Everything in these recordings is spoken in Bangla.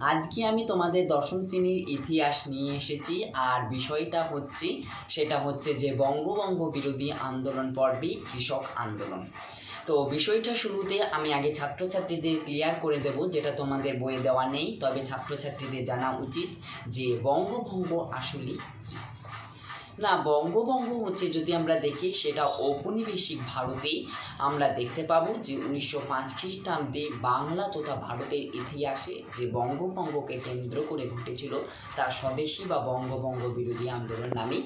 আজকে আমি তোমাদের দশম শ্রেণির ইতিহাস নিয়ে এসেছি, আর বিষয়টা হচ্ছে, সেটা হচ্ছে যে বঙ্গবঙ্গ বিরোধী আন্দোলন পর্বে কৃষক আন্দোলন। তো বিষয়টা শুরুতে আমি আগে ছাত্রছাত্রীদের ক্লিয়ার করে দেব, যেটা তোমাদের বইয়ে দেওয়া নেই, তবে ছাত্রছাত্রীদের জানা উচিত যে বঙ্গভঙ্গ আসলে কী। না বঙ্গভঙ্গ হচ্ছে যদি আমরা দেখি, সেটা ঔপনিবেশিক ভারতে আমরা দেখতে পাবো যে উনিশশো পাঁচ খ্রিস্টাব্দে বাংলা তথা ভারতের ইতিহাসে যে বঙ্গভঙ্গকে কেন্দ্র করে ঘটেছিল, তার স্বদেশী বা বঙ্গভঙ্গ বিরোধী আন্দোলন নামে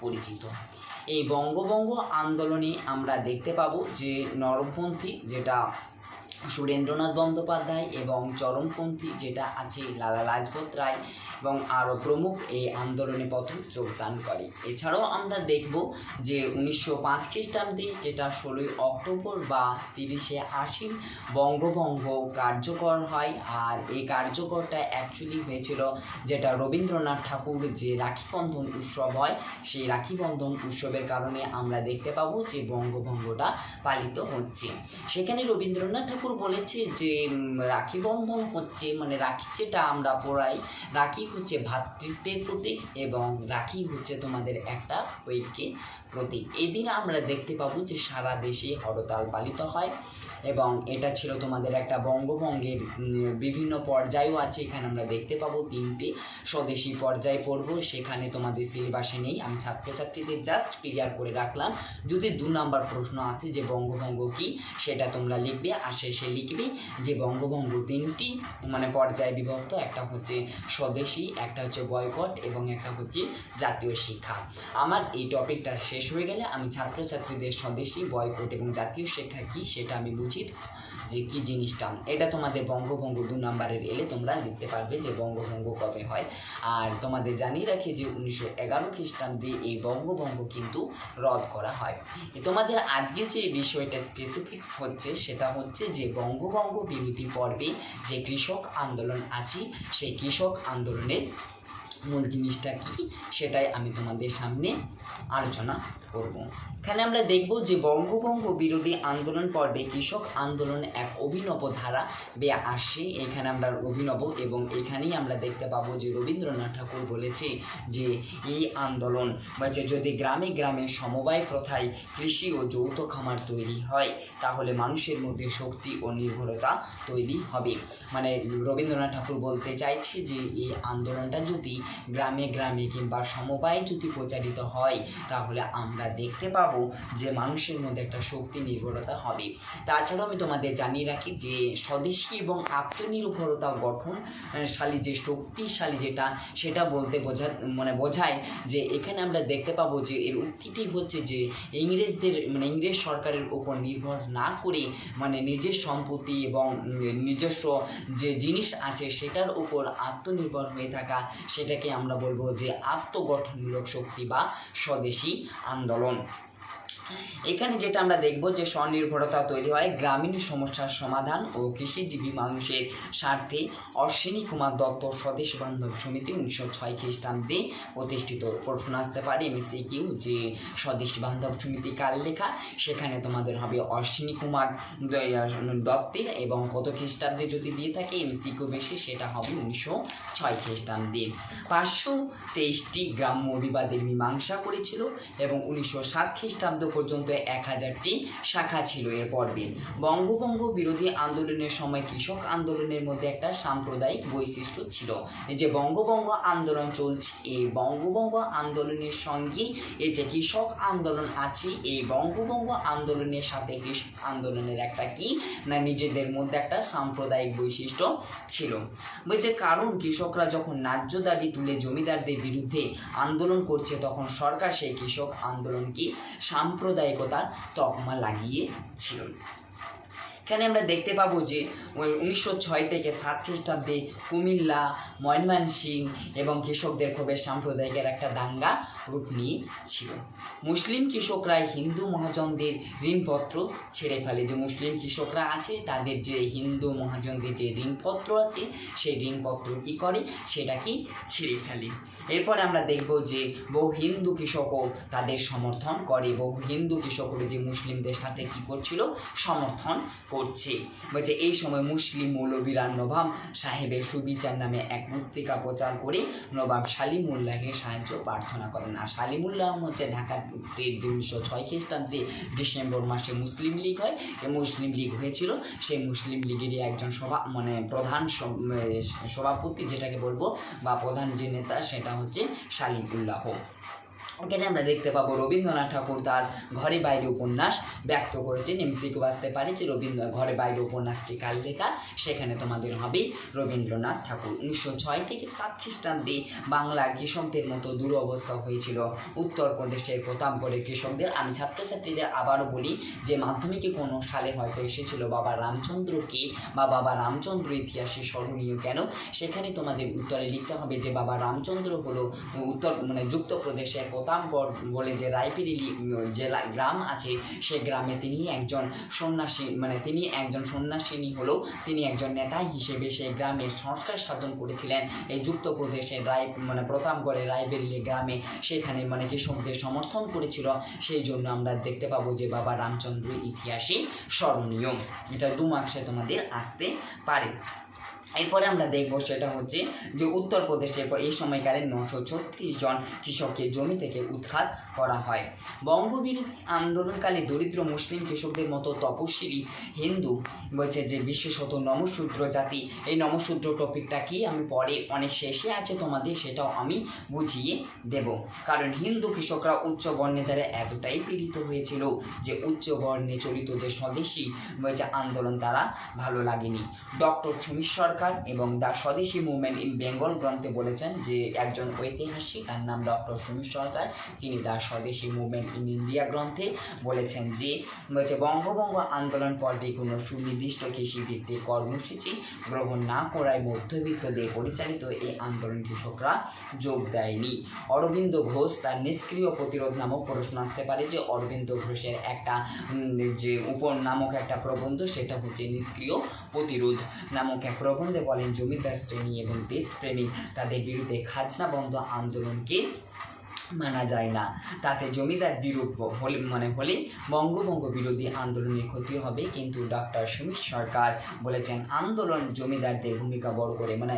পরিচিত। এই বঙ্গভঙ্গ আন্দোলনে আমরা দেখতে পাবো যে নরমপন্থী যেটা সুরেন্দ্রনাথ বন্দ্যোপাধ্যায় এবং চরমপন্থী যেটা আছে লালা লাজপত রায় এবং আরও প্রমুখ এই আন্দোলনে প্রথম যোগদান করে। এছাড়াও আমরা দেখব যে উনিশশো পাঁচ খ্রিস্টাব্দে যেটা ষোলোই অক্টোবর বা তিরিশে আশ্বিন বঙ্গভঙ্গ কার্যকর হয় আর এই কার্যকরটা অ্যাকচুয়ালি হয়েছিল যেটা রবীন্দ্রনাথ ঠাকুর যে রাখি বন্ধন উৎসব হয় সেই রাখি বন্ধন উৎসবের কারণে আমরা দেখতে পাবো যে বঙ্গভঙ্গটা পালিত হচ্ছে। সেখানে রবীন্দ্রনাথ ঠাকুর বলেছে যে উম, রাখি বন্ধন হচ্ছে মানে রাখি যেটা আমরা পড়াই রাখি হচ্ছে ভাতৃত্বের প্রতীক এবং রাখি হচ্ছে তোমাদের একটা ঐক্যের প্রতীক এদিন আমরা দেখতে পাবো যে সারা দেশে হরতাল পালিত হয় এবং এটা ছিল তোমাদের একটা বঙ্গভঙ্গের বিভিন্ন পর্যায়ও আছে। এখানে আমরা দেখতে পাবো তিনটি স্বদেশী পর্যায়ে পড়ব। সেখানে তোমাদের সিলেবাসে নেই। আমি ছাত্রছাত্রীদের জাস্ট ক্লিয়ার করে রাখলাম। যদি দু নাম্বার প্রশ্ন আসে যে বঙ্গভঙ্গ কি, সেটা তোমরা লিখবে। আর শেষে লিখবে যে বঙ্গভঙ্গ তিনটি মানে পর্যায়ে বিভক্ত। একটা হচ্ছে স্বদেশী, একটা হচ্ছে বয়কট এবং একটা হচ্ছে জাতীয় শিক্ষা। আমার এই টপিকটা শেষ। হয়ে গেলে আমি ছাত্রছাত্রীদের স্বদেশী, বয়কট এবং জাতীয় শিক্ষা কি সেটা আমি বুঝি যে কি জিনিসটা। এটা তোমাদের বঙ্গভঙ্গ দু নাম্বারের এলে তোমরা লিখতে পারবে যে বঙ্গভঙ্গ কবে হয়। আর তোমাদের জানিয়ে রাখি যে উনিশশো এগারো খ্রিস্টাব্দে এই বঙ্গভঙ্গ কিন্তু রদ করা হয়। তোমাদের আজকে যে বিষয়টা স্পেসিফিক্স হচ্ছে সেটা হচ্ছে যে বঙ্গভঙ্গ বিরোধী পর্বে যে কৃষক আন্দোলন আছে, সেই কৃষক আন্দোলনের মূল জিনিসটা কি, সেটাই আমি তোমাদের সামনে আলোচনা করব। এখানে আমরা দেখব যে বঙ্গভঙ্গ বিরোধী আন্দোলন পর্বে কৃষক আন্দোলন এক অভিনব ধারা বেয়ে আসে। এখানে আমরা অভিনব এবং এখানেই আমরা দেখতে পাবো যে রবীন্দ্রনাথ ঠাকুর বলেছে যে এই আন্দোলন বা যে যদি গ্রামে গ্রামে সমবায় প্রথায় কৃষি ও যৌথ খামার তৈরি হয়, তাহলে মানুষের মধ্যে শক্তি ও নির্ভরতা তৈরি হবে। মানে রবীন্দ্রনাথ ঠাকুর বলতে চাইছে যে এই আন্দোলনটা যদি গ্রামে গ্রামে কিংবা সমবায় যদি প্রচারিত হয় তাহলে আমরা দেখতে পাবো যে মানুষের মধ্যে একটা শক্তি নির্ভরতা হবে। তাছাড়াও আমি তোমাদের জানিয়ে রাখি যে স্বদেশী এবং আত্মনির্ভরতা গঠন আহ, শালী যে শক্তিশালী যেটা সেটা বলতে বোঝা মানে বোঝায় যে এখানে আমরা দেখতে পাবো যে এর উক্তিটি হচ্ছে যে ইংরেজদের মানে ইংরেজ সরকারের উপর নির্ভর না করে মানে নিজের সম্পত্তি এবং নিজস্ব যে জিনিস আছে সেটার উপর আত্মনির্ভর হয়ে থাকা সেটাকে আমরা বলব যে আত্মগঠনমূলক শক্তি বা স্বদেশী আন্দোলন। এখানে যেটা আমরা দেখব যে স্বনির্ভরতা তৈরি হয় গ্রামীণ সমস্যার সমাধান ও কৃষিজীবী মানুষের স্বার্থে অশ্বিনী কুমার দত্ত স্বদেশ বান্ধব সমিতি উনিশশো ছয় খ্রিস্টাব্দে প্রতিষ্ঠিত। প্রশ্ন আসতে পারে এমসিকিউ যে স্বদেশ বান্ধব সমিতি কার লেখা? সেখানে তোমাদের হবে অশ্বিনী কুমার দত্তের এবং কত খ্রিস্টাব্দে যদি দিয়ে থাকে এমসিকিউ বেশি সেটা হবে উনিশশো ছয় খ্রিস্টাব্দে। পাঁচশো তেইশটি গ্রাম্য বিবাদের মীমাংসা করেছিল এবং উনিশশো সাত খ্রিস্টাব্দ পর্যন্ত এক হাজারটি শাখা ছিল এর পর্বে। বঙ্গভঙ্গ বিরোধী আন্দোলনের সময় কৃষক আন্দোলনের মধ্যে একটা সাম্প্রদায়িক বৈশিষ্ট্য ছিল। যে বঙ্গভঙ্গ আন্দোলন চলছে, এই বঙ্গভঙ্গ আন্দোলনের সঙ্গে এই যে কৃষক আন্দোলন আছে, এই বঙ্গভঙ্গ আন্দোলনের সাথে কৃষক আন্দোলনের একটা কি? না, নিজেদের মধ্যে একটা সাম্প্রদায়িক বৈশিষ্ট্য ছিল। বলছে কারণ, কৃষকরা যখন ন্যায্য দাবি তুলে জমিদারদের বিরুদ্ধে আন্দোলন করছে, তখন সরকার সেই কৃষক আন্দোলনকে সাম্প্রদায়িকতার তকমা লাগিয়েছিল। এখানে আমরা দেখতে পাবো যে উনিশশো ছয় থেকে সাত খ্রিস্টাব্দে কুমিল্লা ময়মনসিং এবং কৃষকদের ক্ষোভের সাম্প্রদায়িকের একটা দাঙ্গা রূপ নিয়েছিল। মুসলিম কৃষকরা হিন্দু মহাজনদের ঋণপত্র ছেড়ে ফেলে। যে মুসলিম কৃষকরা আছে, তাদের যে হিন্দু মহাজনদের যে ঋণপত্র আছে, সেই ঋণপত্র কী করে? সেটা কি ছিঁড়ে ফেলে। এরপরে আমরা দেখব যে, বহু হিন্দু কৃষকও তাদের সমর্থন করে। বহু হিন্দু কৃষকরা যে মুসলিমদের সাথে কি করছিল? সমর্থন করছে। বলছে, এই সময় মুসলিম মৌলবীরা নবাব সাহেবের সুবিচার নামে এক মুস্তিকা প্রচার করে নবাব সালিমুল্লাহের সাহায্য প্রার্থনা করেন। আর সালিমুল্লাহ হচ্ছে ঢাকার উনিশশো ছয় খ্রিস্টাব্দে ডিসেম্বর মাসে মুসলিম লীগ হয়। মুসলিম লীগ হয়েছিল। সেই মুসলিম লীগেরই একজন সভা মানে প্রধান সভাপতি, যেটাকে বলব, বা প্রধান যে নেতা, সেটা হচ্ছে সালিম উল্লাহ এখানে আমরা দেখতে পাবো রবীন্দ্রনাথ ঠাকুর তার ঘরে বাইরে উপন্যাস ব্যক্ত করেছেন এমসিকে বাঁচতে পারে যে রবীন্দ্র ঘরে বাইরে উপন্যাসটি কাল লেখা? সেখানে তোমাদের হবে রবীন্দ্রনাথ ঠাকুর। উনিশশো ছয় থেকে সাত খ্রিস্টাব্দে বাংলার কৃষকদের মতো দুরবস্থা হয়েছিল। উত্তরপ্রদেশের প্রতাপগড়ে কৃষকদের আমি ছাত্রছাত্রীদের আবারও বলি যে মাধ্যমিকে কোনো সালে হয়তো এসেছিল বাবা রামচন্দ্রকে বা বাবা রামচন্দ্র ইতিহাসে স্মরণীয় কেন? সেখানে তোমাদের উত্তরে লিখতে হবে যে বাবা রামচন্দ্র হলো উত্তর মানে যুক্তপ্রদেশের প্রতাপগড় বলে যে রায়পিরিলি জেলা গ্রাম আছে, সে গ্রামে তিনি একজন সন্ন্যাসী মানে তিনি একজন সন্ন্যাসিনী হলেও তিনি একজন নেতা হিসেবে সেই গ্রামের সংস্কার সাধন করেছিলেন। এই যুক্তপ্রদেশের রায় মানে প্রতাপগড়ের রায়বেরিলি গ্রামে সেখানে মানে কৃষকদের সমর্থন করেছিল, সেই জন্য আমরা দেখতে পাবো যে বাবা রামচন্দ্র ইতিহাসে স্মরণীয়। এটা দু মার্কসে তোমাদের আসতে পারে। এরপরে আমরা দেখব সেটা হচ্ছে যে উত্তরপ্রদেশে এই সময়কালে নশো ছত্রিশ জন কৃষককে জমি থেকে উৎখাত করা হয়। বঙ্গবিরোধী আন্দোলনকালে দরিদ্র মুসলিম কৃষকদের মতো তপস্বিনী হিন্দু বলছে যে বিশেষত নমশূদ্র জাতি। এই নমশূদ্র টপিকটা কি? আমি পরে অনেক শেষে আছে তোমাদের, সেটাও আমি বুঝিয়ে দেব। কারণ হিন্দু কৃষকরা উচ্চ বর্ণের দ্বারা এতটাই পীড়িত হয়েছিল যে উচ্চ বর্ণে চলিত যে স্বদেশী বলছে আন্দোলন তারা ভালো লাগেনি। ডক্টর সরকার এবং the Swadeshi movement in Bengal গ্রন্থে বলেছেন যে একজন ঐতিহাসিক, তার নাম ডক্টর সুমিত সরকার, তিনি the Swadeshi movement in India গ্রন্থে বলেছেন যে বলছে বঙ্গভঙ্গ আন্দোলন পর্বে কোনো সুনির্দিষ্ট কৃষিভিত্তিক কর্মসূচি গ্রহণ না করায় মধ্যবিত্তদের পরিচালিত এই আন্দোলন কৃষকরা যোগ দেয়নি। অরবিন্দ ঘোষ তার নিষ্ক্রিয় প্রতিরোধ নামক প্রশ্ন আসতে পারে যে, অরবিন্দ ঘোষের একটা যে উপর নামক একটা প্রবন্ধ, সেটা হচ্ছে নিষ্ক্রিয় প্রতিরোধ নামক এক প্রবন্ধে। বলেন জমিদার শ্রেণি এবং দেশপ্রেমী তাদের বিরুদ্ধে খাজনা বন্ধ আন্দোলনকে মানা যায় না। তাতে জমিদার বিরূপ হলে মানে হলে বঙ্গভঙ্গ বিরোধী আন্দোলনের ক্ষতি হবে কিন্তু ডক্টর সুমিত সরকার বলেছেন, আন্দোলন জমিদারদের ভূমিকা বড় করে মানে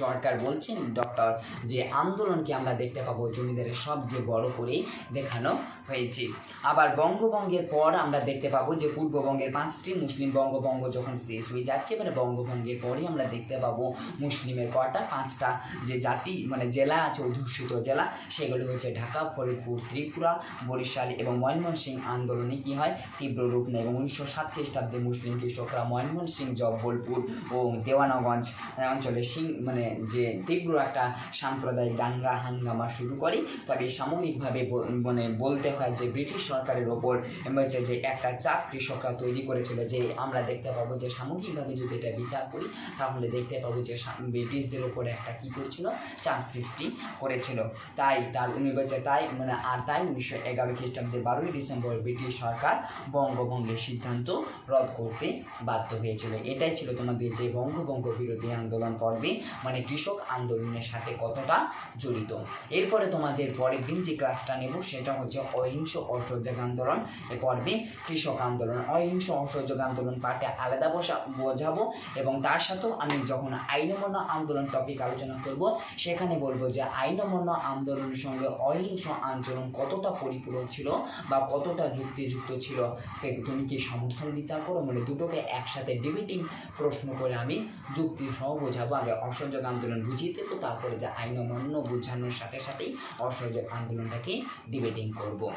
সরকার বলছেন ডক্টর যে আন্দোলনকে আমরা দেখতে পাবো জমিদারের সবচেয়ে বড় করে দেখানো হয়েছে। আবার বঙ্গভঙ্গের পর আমরা দেখতে পাবো যে পূর্ববঙ্গের পাঁচটি মুসলিম বঙ্গভঙ্গ যখন শেষ হয়ে যাচ্ছে, এবারে বঙ্গভঙ্গের পরই আমরা দেখতে পাবো মুসলিমের কটা, পাঁচটা যে জাতি মানে জেলা আছে অধ্যুষিত জেলা, সেগুলো হচ্ছে ঢাকা, ফরিদপুর, ত্রিপুরা, বরিশাল এবং ময়মনসিংহ আন্দোলনে কি হয়? তীব্র রূপ নেয় এবং উনিশশো সাত খ্রিস্টাব্দে মুসলিম কৃষকরা ময়মনসিংহ জব্বলপুর ও দেওয়ানগঞ্জ অঞ্চলে সিং মানে যে তীব্র একটা সাম্প্রদায়িক দাঙ্গা হাঙ্গামা শুরু করে তবে সাময়িকভাবে মানে বলতে হয় যে ব্রিটিশ সরকারের ওপর হচ্ছে যে একটা চাপ কৃষকরা তৈরি করেছিল যে আমরা দেখতে পাবো যে সামগ্রিকভাবে যদি এটা বিচার করি, তাহলে দেখতে পাবো যে ব্রিটিশদের ওপরে একটা কী করছিল? চাপ সৃষ্টি করেছিল। তাই তার বলছে তাই মানে আর তাই উনিশশো এগারো খ্রিস্টাব্দে বারোই ডিসেম্বর ব্রিটিশ সরকার বঙ্গভঙ্গের সিদ্ধান্ত রদ করতে বাধ্য হয়েছিল। এটাই ছিল তোমাদের যে বঙ্গভঙ্গ বিরোধী আন্দোলন পর্বে মানে কৃষক আন্দোলনের সাথে কতটা জড়িত। এরপরে তোমাদের পরের দিন যে ক্লাসটা নেব, সেটা হচ্ছে অহিংস অসহযোগ আন্দোলন। এ পর্বে কৃষক আন্দোলন, অহিংস অসহযোগ আন্দোলন পার্টে আলাদা বসা বোঝাবো এবং তার সাথেও আমি যখন আইন অমান্য আন্দোলন টপিক আলোচনা করব, সেখানে বলব যে আইন অমান্য আন্দোলনের সঙ্গে অহিংস আন্দোলন কতটা পরিপূরক ছিল বা কতটা যুক্তিযুক্ত ছিল তে তুমি কি সমর্থন বিচার করো? মানে দুটোকে একসাথে ডিবেটিং প্রশ্ন করে আমি যুক্তি সহ বোঝাবো। আগে অসহযোগ আন্দোলন বুঝিয়ে দেবো, তারপরে যে আইন অমান্য বোঝানোর সাথে সাথেই অসহযোগ আন্দোলনটাকে ডিবেটিং করব।